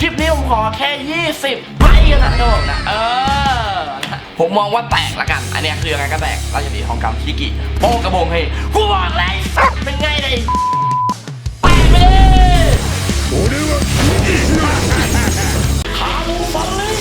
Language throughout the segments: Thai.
คลิปนี้ผมขอแค่ 20ไลค์กันนะทุกคนนะเออนะผมมองว่าแตกละกัน อันเนี้ยคือยังไงก็แตกราชสีทองคำชิกิโป้กระบงให้กูบอกเลยสัตว์เป็นไงเลยแตกไปเลยขาหมูฟันเลย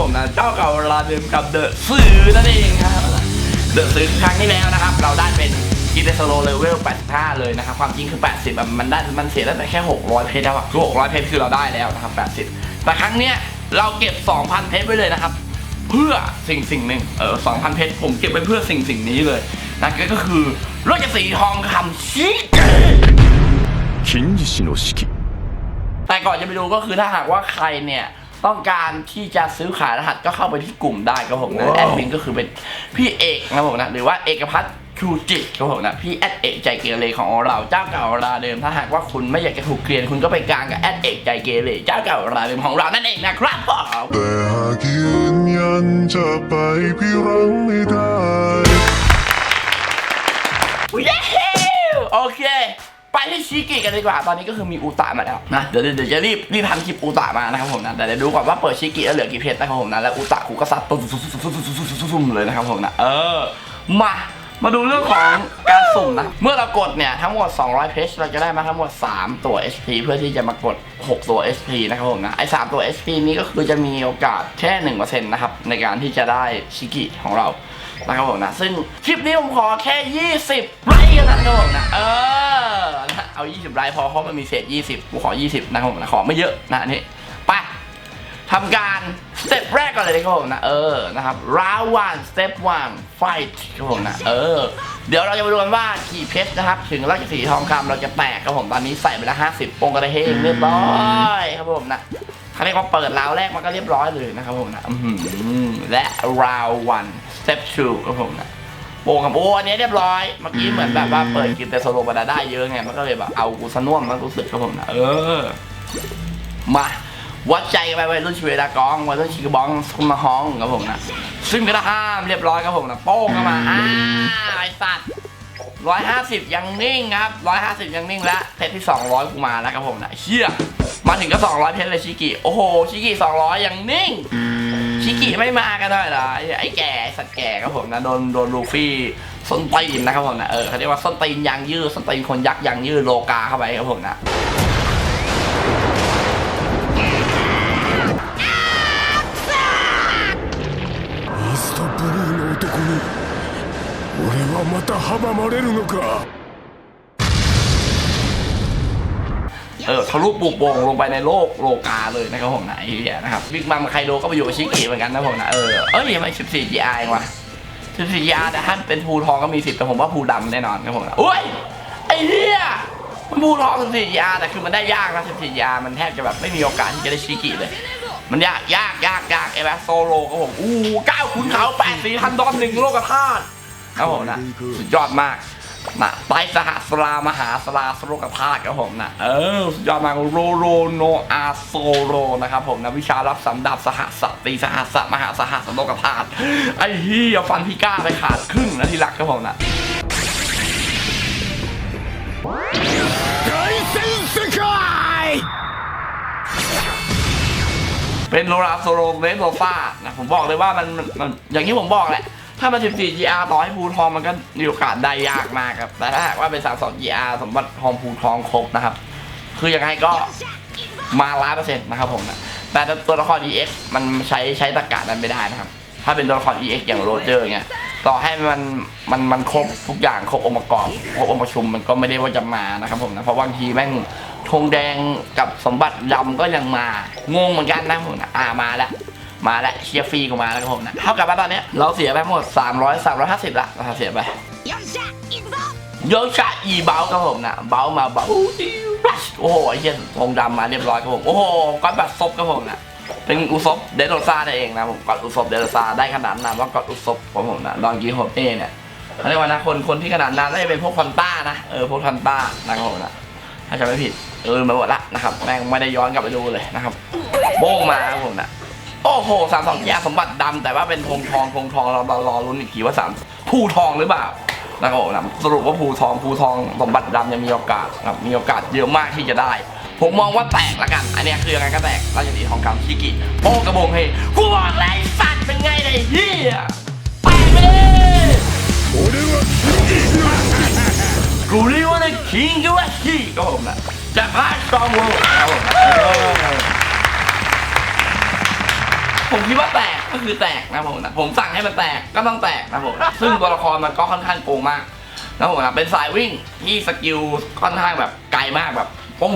ผมนะเจ้าเก่าราดิมกับเดอะซื้อนั่นเองครับเดอะซื้อครั้งที่แล้วนะครับ เราได้เป็นกิเลสโลเลเวล 85 เลยนะครับ ความจริงคือ 80 มันได้มันเสียได้แต่แค่ 600 เพชรแล้วอะคือ 600 เพชรคือเราได้แล้วนะครับ 80 แต่ครั้งเนี้ยเราเก็บ 2,000 เพชรไว้เลยนะครับ เพื่อสิ่งสิ่งหนึ่งเออ 2,000 เพชรผมเก็บไว้เพื่อสิ่งสิ่งนี้เลยนั่นก็คือรถจักรสีทองคำชิคินจิชิโนชิกิแต่ก่อนจะไปดูก็คือถ้าหากว่าใครเนี่ย ต้องการที่จะซื้อขายรหัสก็เข้าไปที่กลุ่มได้ครับผมนะ แอดมินก็คือเป็นพี่เอกนะครับผมนะ หรือว่าเอกพัฒน์ชูจิตครับผมนะ พี่แอดเอกใจเกเรของเราเจ้าเก่าราเดิม ถ้าหากว่าคุณไม่อยากจะถูกเกลียนคุณก็ไปกลางกับแอดเอกใจเกเรเจ้าเก่าราเดิมของเรานั่นเองนะครับผมแต่หากยืนยันจะไปพี่รังไม่ได้ ไปที่ชิกิกันดีกว่า ตอนนี้ก็คือมีอูตะมาแล้วนะ เดี๋ยวเดี๋ยวจะรีบรีบทำคลิปอูตะมานะครับผมนะแต่เดี๋ยวดูก่อนว่าเปิดชิกิแล้วเหลือกี่เพจนะครับผมนะ แล้วอูตะกูก็ซัดตุ้มเลยนะครับผมนะ เออ มา มาดูเรื่องของการสุ่มนะ เมื่อเรากดเนี่ยทั้งหมด 200 เพชเราจะได้มาทั้งหมด 3 ตัว HP เพื่อที่จะมากด 6 ตัว HP นะครับผมนะ ไอ้3ตัว HP นี้ก็คือจะมีโอกาสแค่1%นะครับ ในการที่จะได้ชิกิของเรานะครับผมนะ ซึ่งคลิปนี้ผมขอแค่ 20 ไลค์กันนะทุกคนนะ เออนะเอา 20 ไลค์พอเพราะมันมีเศษ 20 กูขอ 20 นะครับผมนะ ขอไม่เยอะนะนี่ไปทำการ สเต็ปแรกก่อนเลยครับผมนะเออนะครับ round one step one fight ครับผมนะเออ เดี๋ยวเราจะมาดูกันว่ากี่เพชรนะครับ ถึงราชสีทองคำเราจะแตกครับผมตอนนี้ใส่ไปแล้ว50องกระเฮงเรียบร้อยครับผมนะเขาเรียกว่าเปิดราวแรกมันก็เรียบร้อยเลยนะครับผมนะอืและ round one step two ครับผมนะโปงกับโอ้อันนี้เรียบร้อยเมื่อกี้เหมือนแบบว่าเปิดกินแต่โซโลบาดาได้เยอะไงมันก็เลยแบบเอากูสน่วมมันรู้สึกครับผมนะเออมา วัดใจกันไปวัยรุ่นชีวิตดากองวัยรุ่นชิคกบองคุมาฮองครับผมนะซึ่งก็ห้ามเรียบร้อยครับผมนะโป้งเข้ามาอ้าไอสัตว์ร้อยห้าสิบยังนิ่งครับร้อยห้าสิบยังนิ่งแล้วเพชรที่สองร้อยกูมาแล้วครับผมนะเชี่ยมาถึงก็สองร้อยเพชรเลยชิกิโอ้โหชิกิสองร้อยยังนิ่งชิกิไม่มากันด้วยเหรอไอ้แก่ไอ้สัตว์แก่ครับผมนะโดนโดนลูฟี่ส้นตีนนะครับผมนะเออเขาเรียกว่าส้นตีนยางยืดส้นตีนคนยักษ์ยางยืดโลกาเข้าไปครับผมนะ また阻まれるのか เออทะลุปุโป่งลงไปในโลกโลกาเลยนะครับผมนะไอ้เหี้ยนะครับบิ๊กมัมไคโดก็ไปอยู่กับชิกิเหมือนกันนะผมนะเออเอ้ยทำไม14 GR เองวะ14 GR แต่ถ้าเป็นภูทองก็มีสิทธิ์แต่ผมว่าภูดำแน่นอนครับผมนะโอ้ยไอ้เหี้ยมันภูทอง14 GR แต่คือมันได้ยากนะ14 GR มันแทบจะแบบไม่มีโอกาสที่จะได้ชิกิเลย มันยากยากยากยากไอ้แบบโซโลก็ผมอู้เก้าขุนเขาแปดสีพันดอนหนึ่งโลกธาตุ ครับผมนะสุดยอดมากนะไปสหสรามหาสราสโลกภาตุครับผมนะเออสุดยอดมากโรโรโนอาโซโรนะครับผมนะวิชารับสำดับสหสตตีสหสัมหาสหสโลกภาตุไอ้เฮียฟันพิก้าไปขาดครึ่งนะทีหลักครับผมนะเป็นโลราโซโรเลสโลฟานะผมบอกเลยว่ามันมันอย่างที่ผมบอกแหละ ถ้ามัน 14 GR ต่อให้ภูทองมันก็มีโอกาสได้ยากมากครับ แต่ถ้าหากว่าเป็น 32 GR สมบัติทองภูทองครบนะครับ คือยังไงก็มาล้านเปอร์เซ็นต์นะครับผมนะแต่ตัวละคร EX มันใช้ใช้ตะกานั้นไม่ได้นะครับ ถ้าเป็นตัวละคร EX อย่างโรเจอร์เงี้ยต่อให้มันมันมันครบทุกอย่างครบองค์ประกอบครบองค์ประชุมมันก็ไม่ได้ว่าจะมานะครับผมนะเพราะบางทีแม่งธงแดงกับสมบัติดำก็ยังมางงเหมือนกันนะผมนะอ่ามาแล้ว มาแล้วเชียร์ฟรีกูมาแล้วครับผมนะเท่ากับว่าตอนนี้เราเสียไปหมด 300 350ละเราเสียไปโยชาอีเบลครับผมนะเบลมาเบลโอ้โหไอ้เหี้ยทองดำมาเรียบร้อยครับผมโอ้โหก้อนแบบซบครับผมนะเป็นอุซบเดนโรซาได้เองนะผมกอนอุซบเดนโรซาได้ขนาดนามว่าก้อนอุซบของผมนะดองกีโฮเต้เนี่ยเขาเรียกว่านะคนคนที่ขนาดนั้นน่าจะเป็นพวกพันต้านะเออพวกพันต้านะครับผมนะถ้าจำไม่ผิดเออมาหมดละนะครับแม่งไม่ได้ย้อนกลับไปดูเลยนะครับโบ้งมาครับผมนะ โอ้โหสามสองแย่สมบัติดำแต่ว่าเป็นธงทองธงทองเราเรารอลุ้นอีกทีว่าสามผู้ทองหรือเปล่านะครับผมนะสรุปว่าภูทองภูทองสมบัติดำยังมีโอกาสครับมีโอกาสเยอะมากที่จะได้ ผมมองว่าแตกละกัน อันนี้คือยังไงก็แตกราชนีทองคำชิกิโป้กระบงเฮกูบอกแล้วไอ้สัตว์เป็นไงเลยไอ้เฮียแตกไปเลยกูเรียกว่าในคิงก็ว่าชีก็ผมนะจากราชกองเวิลด์ครับ ผมคิดว่าแตกก็คือแตกนะผมนะผมสั่งให้มันแตกก็ต้องแตกนะผมนะซึ่งตัวละครมันก็ค่อนข้างโกงมากนะผมนะเป็นสายวิ่งที่สกิลค่อนข้างแบบไกลมากแบบปุ้ม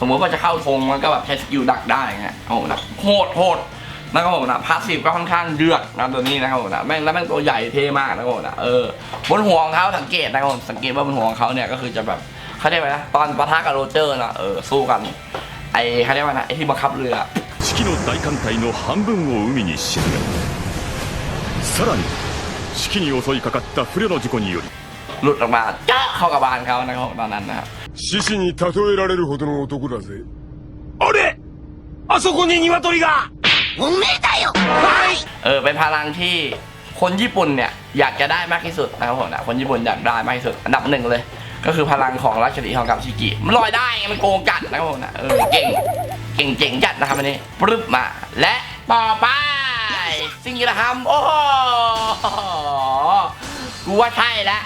สมมติว่าจะเข้าธงมันก็แบบใช้สกิลดักได้ไงโอ้โหนะโหดโหดนะครับผมนะพาสซีฟก็ค่อนข้างเดือดนะตัวนี้นะครับผมนะแม่งแล้วแม่งตัวใหญ่เท่มากนะครับผมนะเออบนหัวของเขาสังเกตนะครับผมสังเกตว่าบนหัวของเขาเนี่ยก็คือจะแบบเขาเรียกว่านะตอนปะทะกับโรเจอร์นะเออสู้กันไอ้เขาเรียกว่านะไอ้ที่บังคับเรือ 月の大艦隊の半分を海に沈めさらに四季に襲いかかった不慮の事故により หลุดออกมาเจาะเข้ากับบานเขานะครับตอนนั้นนะครับ 獅子に例えられるほどの男だぜあれあそこに鶏がおめえだよ เออเป็นพลังที่คนญี่ปุ่นเนี่ยอยากจะได้มากที่สุดนะครับผมนะคนญี่ปุ่นอยากได้มากที่สุดอันดับหนึ่งเลย ก็คือพลังของราชนีทองคำชิกิมันลอยได้ไงมันโกงจัดนะครับผมนะเออเก่ง เก่งเจ๋งจัดนะครับอันนี้ปรึบมา และต่อไปสิ่งที่เราทำโอ้โหกูว่าใช่แล้ว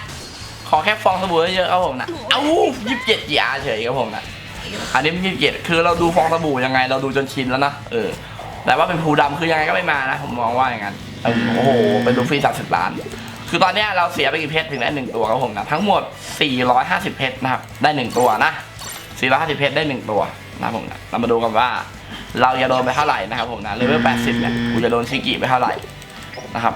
ขอแค่ฟองสบู่เยอะๆครับผมนะเอ้ายี่สิบเจ็ดจีอาเฉยครับผมนะอันนี้ม่ยี่สิบเจ็ดคือเราดูฟองสบู่ยังไง เราดูจนชินแล้วนะเออ แต่ว่าเป็นภูดำคือยังไงก็ไม่มานะผมมองว่าอย่างนั้นโอ้โหเป็นลูฟี่สามสิบล้าน คือตอนนี้เราเสียไปกี่เพชรถึงได้หนึ่งตัวครับผมนะทั้งหมด 450 เพชรนะครับได้หนึ่งตัวนะ450 เพชรได้หนึ่งตัว นะผมนะเรามาดูกันว่า เราจะโดนไปเท่าไหร่นะครับผมนะเลเวล80 เนี่ยกูจะโดนชิกิไปเท่าไหร่นะครับ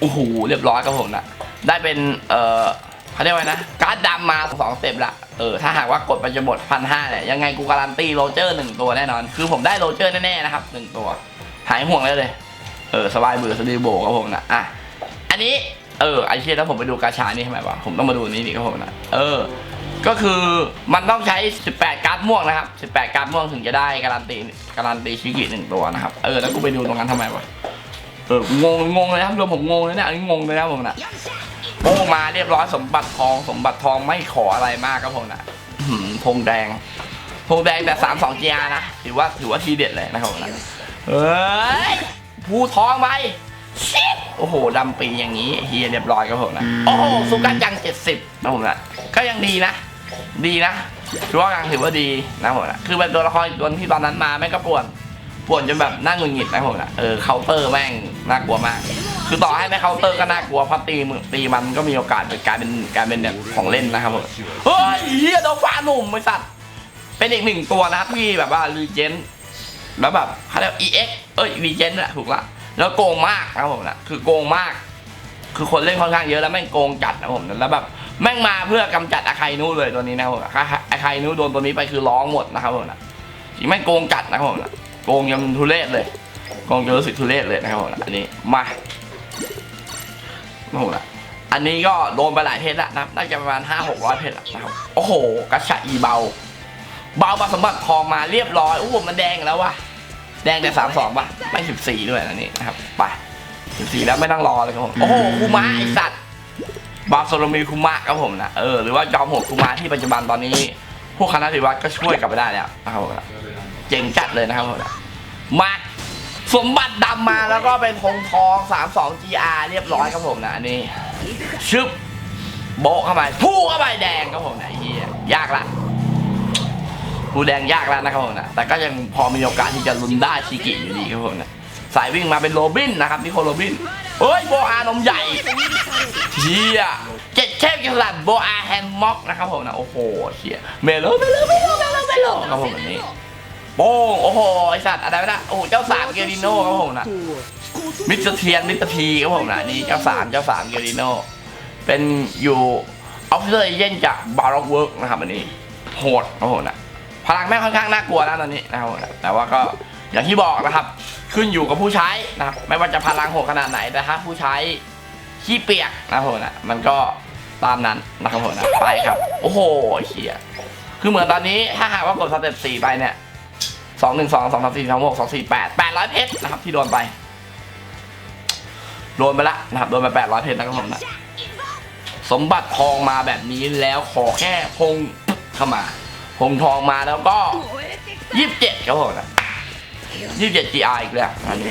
โอ้โหเรียบร้อยครับผมนะได้เป็นเอ่อเขาเรียกว่าไงนะการ์ดดำมาสองสเต็ปละเออถ้าหากว่ากดไปจะหมดพันห้าเนี่ยยังไงกูการันตีโรเจอร์หนึ่งตัวแน่นอน คือผมได้โรเจอร์แน่ๆนะครับหนึ่งตัว หายห่วงเลยเลย เออสบายเบื่อสตีโบครับผมนะอะอันนี้เออไอเชี่ยถ้าผมไปดูกาชานี่ทำไมวะผมต้องมาดูนนี้นี่ครับผมนะเออ ก็คือมันต้องใช้ 18 การ์ดม่วงนะครับ 18 การ์ดม่วงถึงจะได้การันตีการันตีชิคกี้หนึ่งตัวนะครับ เออแล้วกูไปดูตรงนั้นทำไมวะ เอองงงงเลยครับรวมผมงงเลยเนี่ยอันนี้งงเลยนะผมนะโอ้มาเรียบร้อยสมบัติทอง สมบัติทองไม่ขออะไรมากครับผมนะพงแดงพงแดงแต่สามสองเจียนะถือว่าถือว่าทีเด็ดเลยนะครับผมนะเอ้ยผู้ทองไปโอ้โหดำปีอย่างนี้เฮียเรียบร้อยครับผมนะ โอ้โหสุกัสยังเจ็ดสิบนะผมนะก็ยังดีนะ ดีนะถือว่ายังถือว่าดีนะผมนะคือเป็นตัวละครตัวที่ตอนนั้นมาแม่งก็ป่วนป่วนจนแบบน่าหงุดหงิดนะผมนะเออเคาน์เตอร์แม่งน่ากลัวมาก คือต่อให้ไม่เคาน์เตอร์ก็น่ากลัวเพราะตีมือตีมันก็มีโอกาสเป็นการเป็นการเป็นแบบของเล่นนะครับผมเฮ้ยเฮียโดนฟ้าหนุ่มไอ้สัตว์เป็นอีกหนึ่งตัวนะครับที่แบบว่ารีเจนแล้วแบบเขาเรียก EX เอ้ยรีเจนอะถูกละแล้วโกงมากนะผมนะคือโกงมาก คือคนเล่นค่อนข้างเยอะแล้วแม่งโกงจัดนะผมแล้วแบบ แม่งมาเพื่อกำจัดอาคายนูเลยตัวนี้นะครับผมอาคายนูโดนตัวนี้ไปคือร้องหมดนะครับผมนะจริงแม่งโกงจัดนะครับผมนะโกงยังทุเรศเลยโกงจนรู้สึกทุเรศเลยนะครับผมนะอันนี้มาโอ้โหนะอันนี้ก็โดนไปหลายเพชรแล้วนะน่าจะประมาณห้าหกร้อยเพชรแล้วนะครับโอ้โหกระชะอีเบา เบามาสมบัติทองมาเรียบร้อยโอ้โหมันแดงแล้ววะแดงแต่สามสองป่ะไม่สิบสี่ด้วยนะนี่นะครับไปสิบสี่แล้วไม่ต้องรอเลยครับผมโอ้โหคูมะไอสัตว์ บาโซโลมีคูมะครับผมนะเออหรือว่าจอมโหดคูมะที่ปัจจุบันตอนนี้ พวกคณะศิวัตก็ช่วยกลับไปได้แล้วนะครับผมนะเจ๋งจัดเลยนะครับผมนะมาสมบัติดำมาแล้วก็เป็นธงทอง 32 GR เรียบร้อยครับผมนะอันนี้ชึบโบเข้าไปพู่เข้าไปแดงครับผมนะไอ้เฮียยากละผู้แดงยากแล้วนะครับผมนะแต่ก็ยังพอมีโอกาสที่จะลุ้นได้ชิกิอยู่ดีครับผมนะสายวิ่งมาเป็นโรบินนะครับนิโคโรบิน เฮ้ยโบอานมใหญ่เชียเจ็ดเทพกิสลัดโบอาแฮมม็อกนะครับผมนะโอ้โหเชียเมโลเมโลเมโลเมโลเมโลครับผมอันนี้โป้งโอ้โหไอสัตว์อะไรวะนะโอ้โหเจ้าสามเกลิโน่ครับผมนะมิสเตอร์เทียนมิสเตอร์ทีครับผมนะนี่เจ้าสามเจ้าสามเกลิโน่เป็นอยู่ออฟฟิเซอร์เอเจนจากบาร์เวิร์กนะครับอันนี้โหดครับผมนะพลังแม่ค่อนข้างน่ากลัวนะตอนนี้นะครับแต่ว่าก็ อย่างที่บอกนะครับ ขึ้นอยู่กับผู้ใช้นะไม่ว่าจะพลังหกขนาดไหนแต่ถ้าผู้ใช้ขี้เปียกนะผมนะมันก็ตามนั้นนะครับผมนะไปครับ โอ้โหเฮียคือเหมือนตอนนี้ถ้าหากว่ากดสเต็ปสี่ไปเนี่ยสองหนึ่งสองสองสามสี่สองหกสองสี่แปดแปดร้อยเพชรนะครับ ที่โดนไป โดนไปละนะครับ โดนไปแปดร้อยเพชรนะครับผมนะสมบัติทองมาแบบนี้แล้วขอแค่พงเข้ามาพงทองมาแล้วก็ยี่สิบเจ็ดครับผมนะ ยี่สิบเจ็ด GR อีกแล้วอันนี้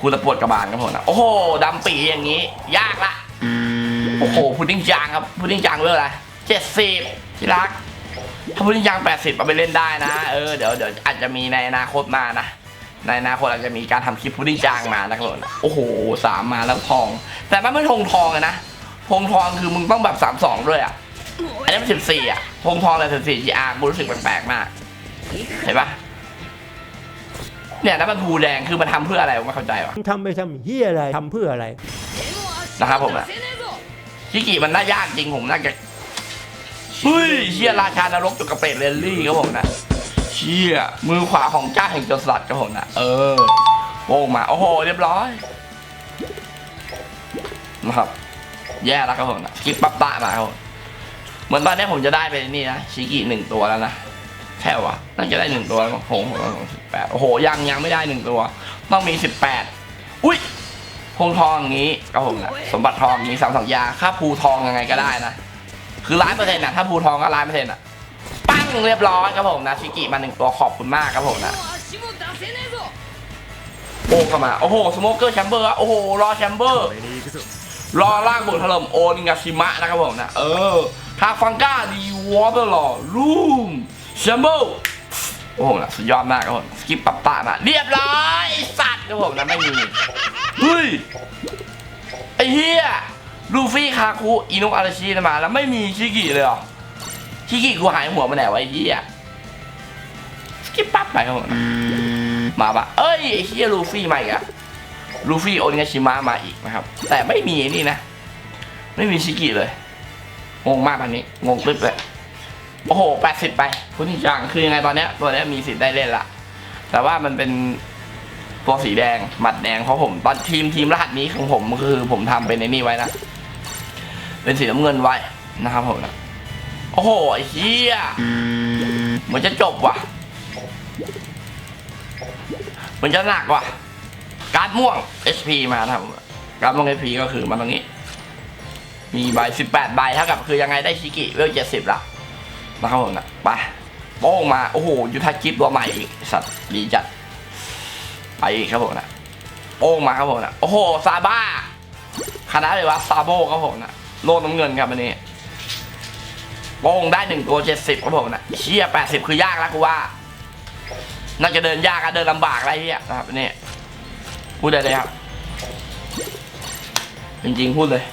กูตะปวดกระบาลครับผมนะโอ้โหดำปีอย่างนี้ ยากละโอ้โหพุดดิ้งจางครับพุดดิ้งจางเรื่องอะไรเจ็ดสิบที่รัก ถ้าพุดดิ้งจางแปดสิบเอาไปเล่นได้นะ เออเดี๋ยวเดี๋ยวอาจจะมีในอนาคตมานะในอนาคตอาจจะมีการทำคลิปพุดดิ้งจางมานะครับผมโอ้โหสามมาแล้วทอง แต่มันไม่ทงทองอะนะทงทองคือมึงต้องแบบสามสองด้วยอะอันนี้มันสิบสี่อะทงทองแต่สิบสี่จีอาร์กูรู้สึกแปลกๆมากเห็นปะ เนี่ยแล้วมันบูแดงคือมันทำเพื่ออะไรผมไม่เข้าใจว่ะมึงทำไปทำเฮียอะไรทำเพื่ออะไร นะครับผมอะชิกิมันน่ายากจริงผมน่าจะเฮ้ยเชียราชานรกจุกกระเป็ดเรนลี่ครับผมนะเชียมือขวาของเจ้าแห่งจรสลัดครับผมนะเออโป่มาโอ้โหเรียบร้อยนะครับ แย่แล้วครับผมนะคลิปปั๊บปะมาครับผมเหมือนตอนนี้ผมจะได้ไปนี่นะชิกิหนึ่งตัวแล้วนะแค่วะน่าจะได้หนึ่งตัวแล้วผมผมผม แปดโอ้โหยังยังไม่ได้หนึ่งตัว ต้องมีสิบแปดอุ้ยพงทองอย่างนี้ก็ผมนะสมบัติทองอย่างนี้สามสองยาค่าภูทองยังไงก็ได้นะ คือร้านเปอร์เซ็นต์นะถ้าภูทองก็ร้านเปอร์เซ็นต์อะปั้งเรียบร้อยครับผมนะชิกิมาหนึ่งตัวขอบคุณมากครับผมนะโอ้ก็มา โอ้โห สโมเกอร์แชมเบอร์โอ้โห รอแชมเบอร์ รอล่างบุกถล่มโอนิงาชิมะนะครับผมนะ เออ ทาฟังก้าดีวอเตอร์หลอรูมแชมเบอร์ โอ้โหนะสุดยอดมากครับผมสกิปปับตามาเรียบร้อยสัตว์ครับผมนะไม่มีเฮ้ยไอ้เฮียลูฟี่คาคุอินุกอาราชิมาแล้วไม่มีชิกิเลยเหรอชิกิกูหายหัวมาไหนวะไอ้เฮียสกิปปั๊บไปครับผมมาปะเอ้ยไอ้เฮียลูฟี่มาอีกอะลูฟี่โอนิงาชิมะมาอีกนะครับ แต่ไม่มีนี่นะ ไม่มีชิกิเลยงงมากอันนี้งงปึ๊บเลย โอ้โหแปดสิบไปคุณที่จังคือยังไงตอนเนี้ยตัวเนี้ยมีสิทธิ์ได้เล่นละ แต่ว่ามันเป็นตัวสีแดงหมัดแดงเพราะผมตอนทีมทีมรหัสนี้ของผมคือผมทำเป็นในนี่ไว้นะ เป็นสีน้ำเงินไว้นะครับผมนะโอ้โหไอ้เหี้ยเหมือนจะจบว่ะเหมือนจะหนักว่ะ การดม่วง HP มานะครับการดม่วง HP ก็คือมาตรงนี้ มีใบ 18 ใบเท่ากับคือยังไงได้ชิกิเวล70ละ นะครับผมนะไปโป้งมา โอ้โห ยุทธกิจตัวใหม่อีก สัตว์ดีจัด ไปอีกครับผมนะโป้งมาครับผมนะโอ้โห ซาบ้า คณะเลยวะซาโบครับผมนะโลดน้ำเงินครับอันนี้โป้งได้หนึ่งตัวเจ็ดสิบครับผมนะเชี่ยแปดสิบคือยากแล้วกูว่า น่าจะเดินยากอะเดินลำบากอะไรเงี้ยนะครับอันนี่พูดได้เลยครับ จริงๆ พูดเลย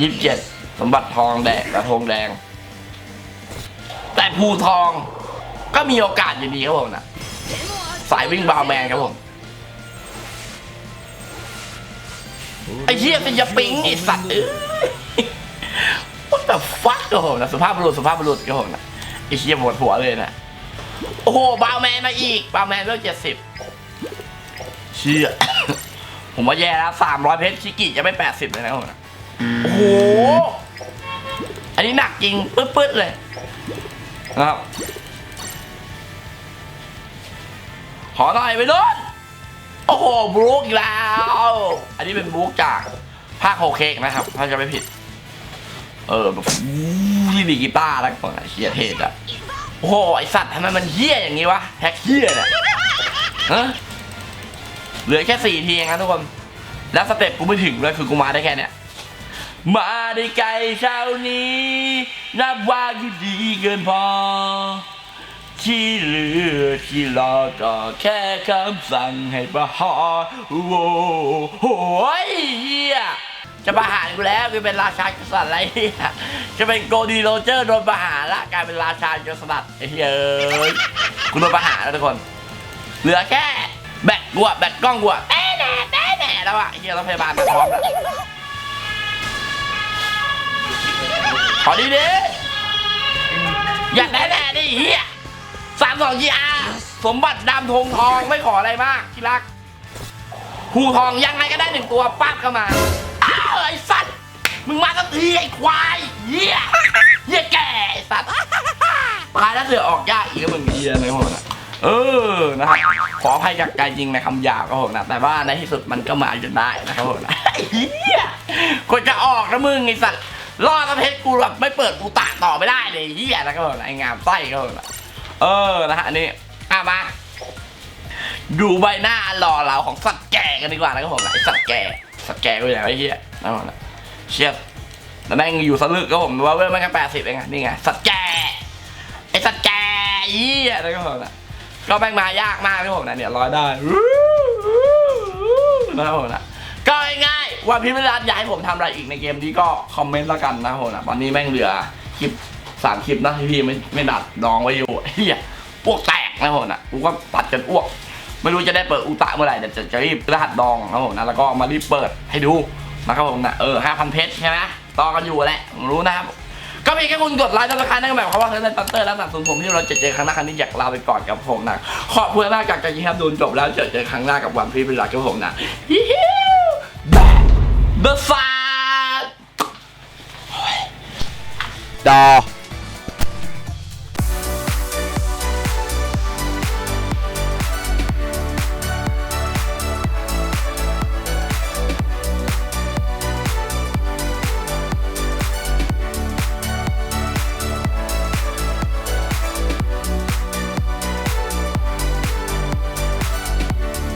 ยี่สิบเจ็ดสมบัติทองแดงกระทงแดง แต่ภูทองก็มีโอกาสอยู่ดีครับผมนะสายวิ่งบาวแมนครับผมไอ้เหี้ยเป็นยาปิงไอ้สัตว์เอ้ย What the fuck ครับผมนะสุภาพบุรุษสุภาพบุรุษครับผมนะไอ้เหี้ยหมดหัวเลยนะโอ้โหบาวแมนมาอีกบาวแมนเลิกเจ็ดสิบเชี่ยผมว่าแย่แล้วสามร้อยเพชรชิกิจะไม่แปดสิบเลยนะครับผมนะ โอ้โห อันนี้หนักจริงปึ๊ดๆเลยนะครับ ขอหน่อยไปโดนโอ้โหบรูคอีกแล้ว อันนี้เป็นบรูคจากภาคโฮเค้กนะครับ ถ้าจะไม่ผิด เออแบบที่ดีกีตาร์แล้วก่อนอะเฮียเทศอะโอ้โห ไอสัตว์ทำไมมันเฮี้ยอย่างงี้วะแฮกเฮี้ยเนี่ยฮะเหลือแค่สี่ทีเองนะทุกคน แล้วสเต็ปกูไม่ถึงเลยคือกูมาได้แค่เนี้ย มาได้ไกลเช้านี้ นับว่าคือดีเกินพอ ที่เหลือที่รอก็แค่คำสั่งให้ประหารโอ้โหโหยเฮียจะประหารกูแล้วกูเป็นราชากษัตริย์อะไรเฮียจะเป็นโกดีโรเจอร์โดนประหารละกลายเป็นราชากษัตริย์ไอ้เฮียเอ้ยกูโดนประหารแล้วทุกคน เหลือแค่แบตกูอะแบตกล้องกูอะแน่แน่แน่แน่แล้วอะเฮียรถพยาบาลมาพร้อมแล้ว ขอดีดิอยากได้แน่ดิเฮียสามสองจีอาสมบัติดำธงทองไม่ขออะไรมากที่รักหูทองยังไงก็ได้หนึ่งตัวปั๊บเข้ามาอ้าวไอ้สัตว์มึงมาสักทีไอ้ควายเฮียเฮียแก่ไอ้สัตว์ตายแล้วเสือออกยากอีกแล้วมึงเฮียในหัวน่ะเออนะครับขออภัยจากใจจริงในคำหยาบครับผมนะแต่ว่าในที่สุดมันก็มาจนได้นะครับผมนะเฮียคนจะออกนะมึงไอ้สัตว์ รอดประเทศกูแบบไม่เปิดกูตะต่อไม่ได้เลยเฮียนะครับผมนะไอ้งามไส้ครับผมเออนะฮะอันนี้อะมาดูใบหน้าหล่อเหลาของสัตว์แก่กันดีกว่านะครับผมนะไอ้สัตว์แก่สัตว์แก่กูอย่างไอ้เฮียนะครับผมนะเชียร์แล้วแม่งอยู่สลึกครับผมว่าเว้ยแม่งแค่แปดสิบเองอะนี่ไงสัตว์แก่ไอ้สัตว์แก่เฮียนะครับผมนะก็แม่งมายากมากนะครับผมนะเนี่ยร้อยได้นะครับผมนะก็ง่ายๆ ว่าพี่วิรัตอยากให้ผมทำอะไรอีกในเกมนี้ก็คอมเมนต์แล้วกันนะผมนะตอนนี้แม่งเหลือคลิปสามคลิปนะที่พี่ไม่ไม่ดัดดองไว้อยู่เฮียอ้วกแตกนะผมนะกูก็ตัดจนอ้วก ไม่รู้จะได้เปิดอุตะเมื่อไหร่เดี๋ยวจะจะรีบรหัสดองนะผมนะแล้วก็มารีบเปิดให้ดูนะครับผมนะเออห้าพันเพชรใช่ไหมต่อกันอยู่แหละผมรู้นะครับก็มีแค่คุณกดไลค์แล้วราคานั่นก็หมายความว่าเฮ้ยในตันเตอร์และสนับสนุนผมที่เราจะเจอครั้งหน้าครั้งนี้อยากลาไปก่อนกับผมนะขอบคุณมากจากใจที่ครับดูจบแล้วเจอเจอครั้งหน้ากับวันพีเป็นหลักกับผมนะฮิวแบท เดอะฟาดอ